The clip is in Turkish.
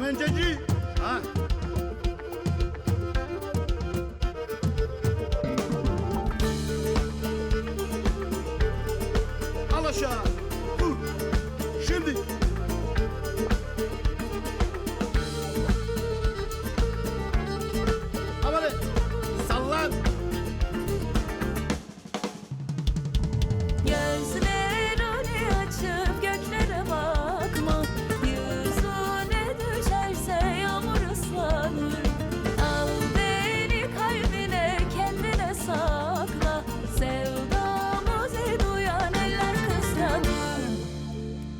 Kemençeci. Ha. Al aşağı. Vur. Şimdi.